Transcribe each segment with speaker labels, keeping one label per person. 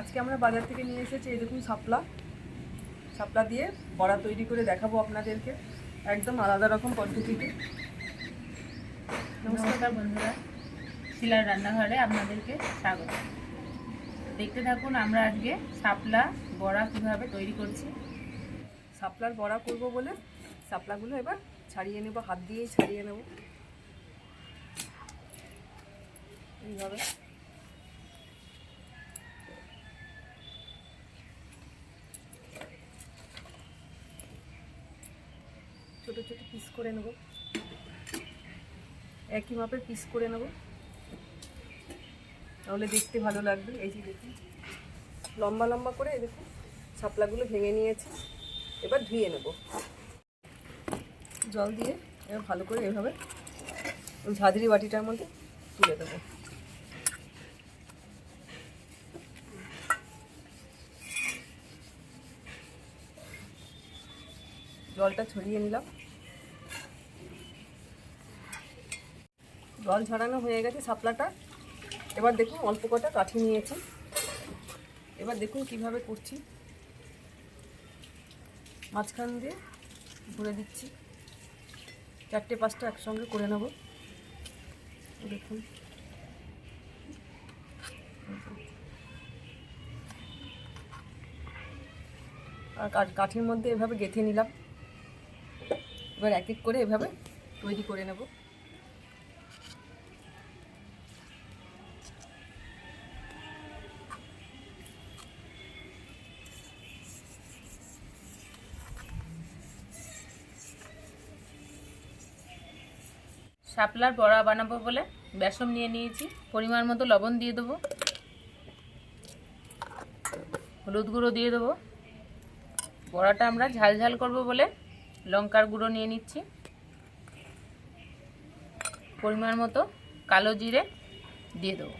Speaker 1: আজকে আমরা বাজার থেকে নিয়ে এসেছি এই দেখুন শাপলা। শাপলা দিয়ে বড়া তৈরি করে দেখাবো আপনাদেরকে। একদম আলাদা রকম পদ্ধতিতে।
Speaker 2: নমস্কার বন্ধুরা শিলার রান্নাঘরে আপনাদেরকে স্বাগত। দেখতে থাকুন আমরা আজকে শাপলা বড়া কীভাবে তৈরি করছি।
Speaker 1: শাপলার বড়া করব বলে শাপলাগুলো এবার ছাড়িয়ে নেব হাত দিয়েই ছাড়িয়ে নেব। এইভাবে। ছোট ছোট পিস করে নেব। একই মাপের পিস করে নেব। তাহলে দেখতে ভালো লাগবে। এই যে দেখুন, লম্বা লম্বা করে দেখুন শাপলাগুলো ভেঙে নিয়েছি। এবার ধুয়ে নেব। জল দিয়ে এবার ভালো করে এভাবে ঝাঁঝরি বাটিটার মধ্যে তুলে দেবো জলটা ছড়িয়ে নিলাম। জল ঝরানো হয়ে গেছে সাপলাটা। এবার দেখুন অল্প কটা কাঠি নিয়েছি। এবার দেখুন কীভাবে করছি। মাঝখান দিয়ে ভরে দিচ্ছি। চারটে পাঁচটা একসঙ্গে করে নেব। দেখুন। আর কাঠ- কাঠির মধ্যে এভাবে গেঁথে নিলাম। এবার এক এক করে এভাবে তৈরি করে নেব।
Speaker 2: শাপলার বড়া বানাবো বলে বেসন নিয়ে নিয়েছি। পরিমাণ মতো লবণ দিয়ে দেবো। হলুদ গুঁড়ো দিয়ে দেবো। বড়াটা আমরা ঝাল ঝাল করব বলে লঙ্কার গুঁড়ো নিয়ে নিচ্ছি। পরিমাণ মতো কালো জিরে দিয়ে দেবো।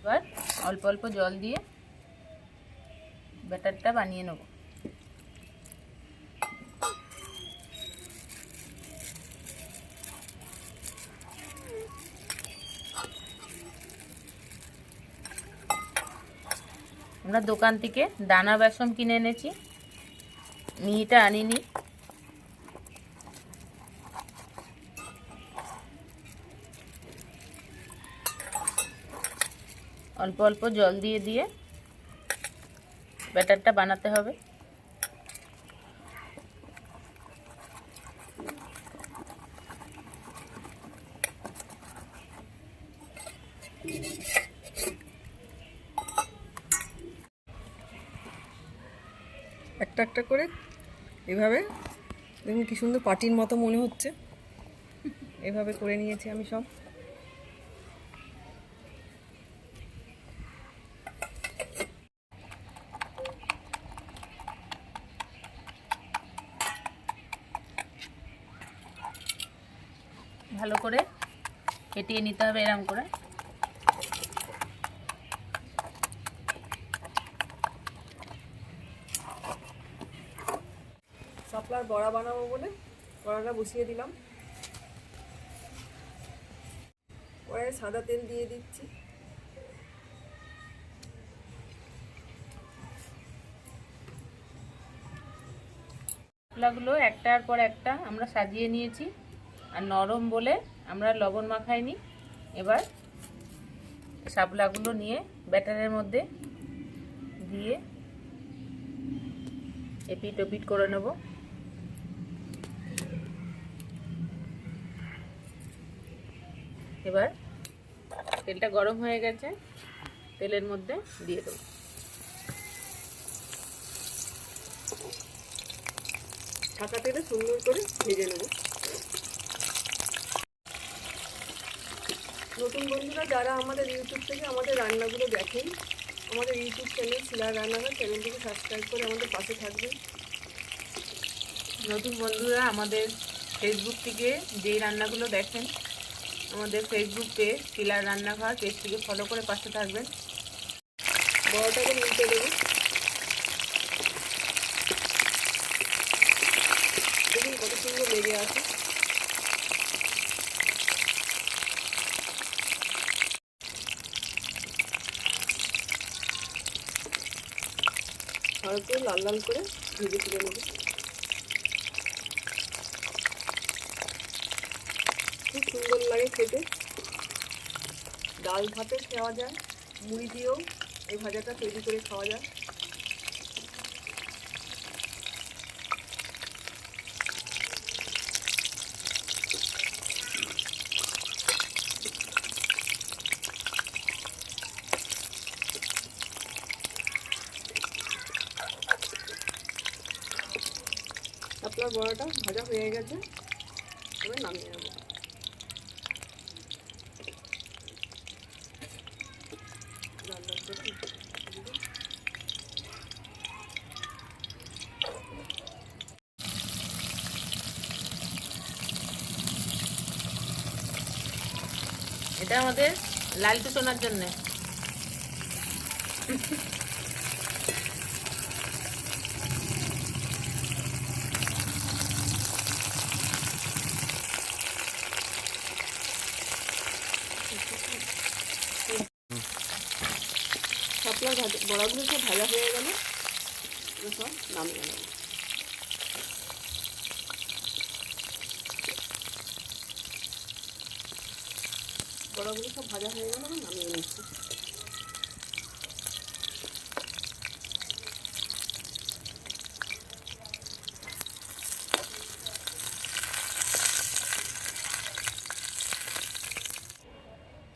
Speaker 2: এবার অল্প অল্প জল দিয়ে ব্যাটারটা বানিয়ে নেব। আমরা দোকান থেকে দানা বেসন কিনে এনেছি। মিহিটা আনিনি। অল্প অল্প জল দিয়ে দিয়ে ব্যাটারটা বানাতে হবে।
Speaker 1: একটা একটা করে এভাবে। দেখুন কি সুন্দর পাটির মতো মনে হচ্ছে। এভাবে করে নিয়েছি আমি সব।
Speaker 2: ভালো করে ফেটিয়ে নিতে হবে এরম করে।
Speaker 1: শাপলার বড়া বানাবো বলে বড়াটা বসিয়ে দিলাম। কড়াইয়ে সাদা তেল দিয়ে দিচ্ছি।
Speaker 2: শাপলাগুলো একটার পর একটা আমরা সাজিয়ে নিয়েছি আর নরম বলে আমরা লবণ মাখাইনি। এবার শাপলাগুলো নিয়ে ব্যাটারের মধ্যে দিয়ে এপিট ওপিট করে নেব। এবার তেলটা গরম হয়ে গেছে তেলের মধ্যে দিয়ে দেবো।
Speaker 1: ঢাকা তেলে সুন্দর করে ভেজে নেব। নতুন বন্ধুরা যারা আমাদের ইউটিউব থেকে আমাদের রান্নাগুলো দেখেন আমাদের ইউটিউব চ্যানেল শিলার রান্নাঘর চ্যানেলটিকে সাবস্ক্রাইব করে আমাদের পাশে থাকবেন।
Speaker 2: নতুন বন্ধুরা আমাদের ফেসবুক থেকে যেই রান্নাগুলো দেখেন আমাদের ফেসবুক পেজ পিলার রান্নাঘর পেজটিকে ফলো করে পাশে থাকবেন।
Speaker 1: বড়টাকে নিতে দেবেন দেখুন কত সুন্দর লেগে আছে। লাল লাল করে ভেজে তুলে নেবে। খেতে ডাল ভাতে খাওয়া যায়, মুড়ি দিয়েও এই ভাজাটা তৈরি করে খাওয়া যায়। আপনার বড়াটা ভাজা হয়ে গেছে, এবার নামিয়ে নেব।
Speaker 2: এটা আমাদের লালটু সোনার জন্য।
Speaker 1: বড়াগুলো সব ভাজা হয়ে গেল সব নামিয়ে নেব। বড়াগুলো সব ভাজা হয়ে গেল এবার নামিয়ে নিচ্ছি।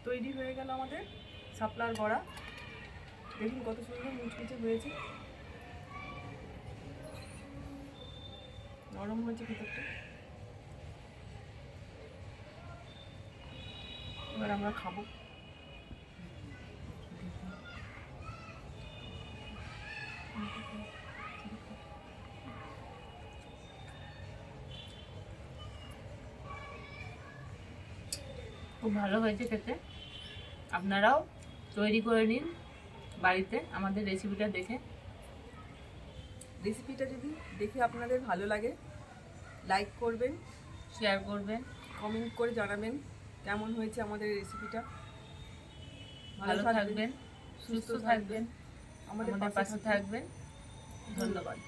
Speaker 1: তৈরি হয়ে গেল আমাদের শাপলার বড়া। দেখুন কত সুন্দর মুচমুচে হয়েছে। নরম হয়েছে ভিতরটা। এবার আমরা খাব।
Speaker 2: খুব ভালো হয়েছে খেতে। আপনারাও তৈরি করে নিন বাড়িতে আমাদের রেসিপিটা দেখে।
Speaker 1: রেসিপিটা যদি দেখে আপনাদের ভালো লাগে লাইক করবেন
Speaker 2: শেয়ার করবেন।
Speaker 1: কমেন্ট করে জানাবেন। কেমন হয়েছে আমাদের রেসিপিটা
Speaker 2: ভালো থাকবেন সুস্থ থাকবেন আমাদের পাশে থাকবেন। ধন্যবাদ।